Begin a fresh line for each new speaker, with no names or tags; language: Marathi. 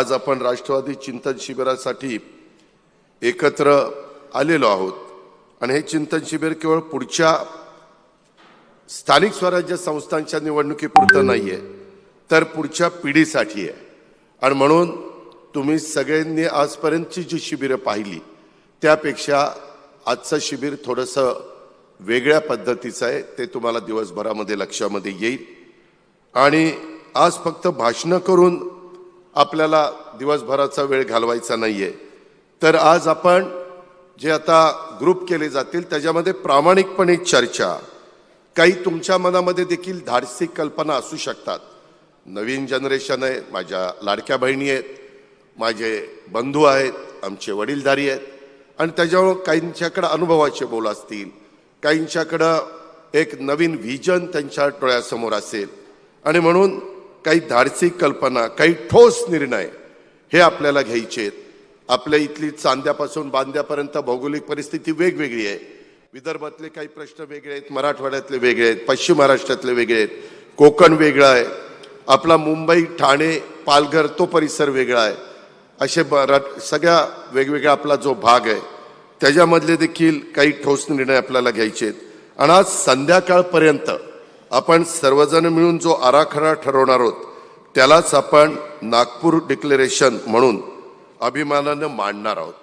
आज आपण राष्ट्रवादी चिंतन शिबिरासाठी एकत्र आलेलो आहोत. आणि हे चिंतन शिबिर केवळ पुढच्या स्थानिक स्वराज्य संस्थांच्या निवडणुकीपुरतं नाही आहे तर पुढच्या पिढीसाठी आहे. आणि म्हणून तुम्ही सगळ्यांनी आजपर्यंतची जी शिबिरं पाहिली त्यापेक्षा आजचं शिबिर थोडंसं वेगळ्या पद्धतीचं आहे. ते तुम्हाला दिवसभरामध्ये लक्षामध्ये येईल. आणि आज फक्त भाषणं करून आपल्याला दिवसभराचा वेळ घालवायचा नाही आहे तर आज आपण जे आता ग्रुप केले जातील त्याच्यामध्ये प्रामाणिकपणे चर्चा. काही तुमच्या मनामध्ये देखील धाडसी कल्पना असू शकतात. नवीन जनरेशन आहे माझ्या लाडक्या बहिणी आहेत माझे बंधू आहेत आमचे वडीलधारी आहेत. आणि त्याच्यामुळं काहींच्याकडं अनुभवाचे बोल असतील काहींच्याकडं एक नवीन व्हिजन त्यांच्या डोळ्यासमोर असेल. आणि म्हणून काही धाडसी कल्पना काही ठोस निर्णय हे आपल्याला घ्यायचे आहेत. आपल्या इथली चांद्यापासून बांद्यापर्यंत भौगोलिक परिस्थिती वेगवेगळी आहे. विदर्भातले काही प्रश्न वेगळे आहेत मराठवाड्यातले वेगळे आहेत पश्चिम महाराष्ट्रातले वेगळे आहेत. कोकण वेगळं आहे. आपला मुंबई ठाणे पालघर तो परिसर वेगळा आहे. असे सगळ्या वेगवेगळा आपला जो भाग आहे त्याच्यामधले देखील काही ठोस निर्णय आपल्याला घ्यायचे आहेत. आणि आज संध्याकाळपर्यंत आपण सर्वजण मिळून जो आराखडा ठरवणार आहोत त्यालाच आपण नागपूर डिक्लेरेशन म्हणून अभिमानानं मांडणार आहोत.